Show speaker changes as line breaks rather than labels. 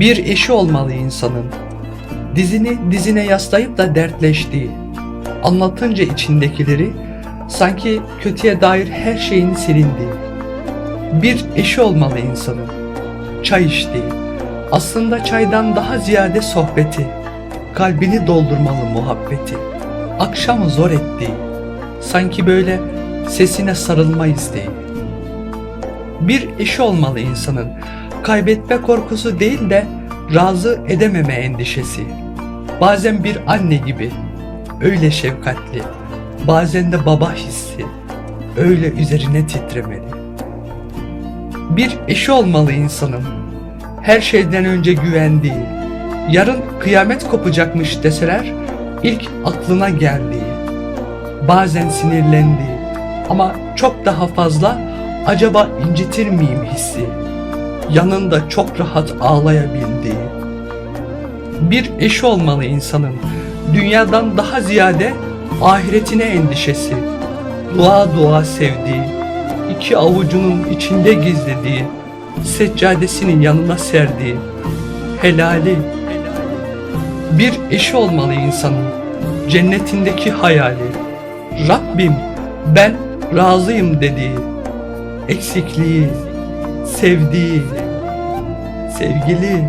Bir eşi olmalı insanın. Dizini dizine yaslayıp da dertleştiği. Anlatınca içindekileri sanki kötüye dair her şeyin silindiği. Bir eşi olmalı insanın. Çay içtiği. Aslında çaydan daha ziyade sohbeti. Kalbini doldurmalı muhabbeti. Akşamı zor ettiği. Sanki böyle sesine sarılma isteği. Bir eşi olmalı insanın. Kaybetme korkusu değil de razı edememe endişesi. Bazen bir anne gibi, öyle şefkatli. Bazen de baba hissi, öyle üzerine titremeli. Bir eşi olmalı insanın. Her şeyden önce güvendiği. Yarın kıyamet kopacakmış deseler ilk aklına geldiği. Bazen sinirlendiği ama çok daha fazla acaba incitir miyim hissi. Yanında çok rahat ağlayabildiği. Bir eşi olmalı insanın. Dünyadan daha ziyade ahiretine endişesi. Dua dua sevdiği, iki avucunun içinde gizlediği, seccadesinin yanına serdiği, helali. Bir eşi olmalı insanın. Cennetindeki hayali. Rabbim ben razıyım dediği, eksikliği, sevdiği, sevgili,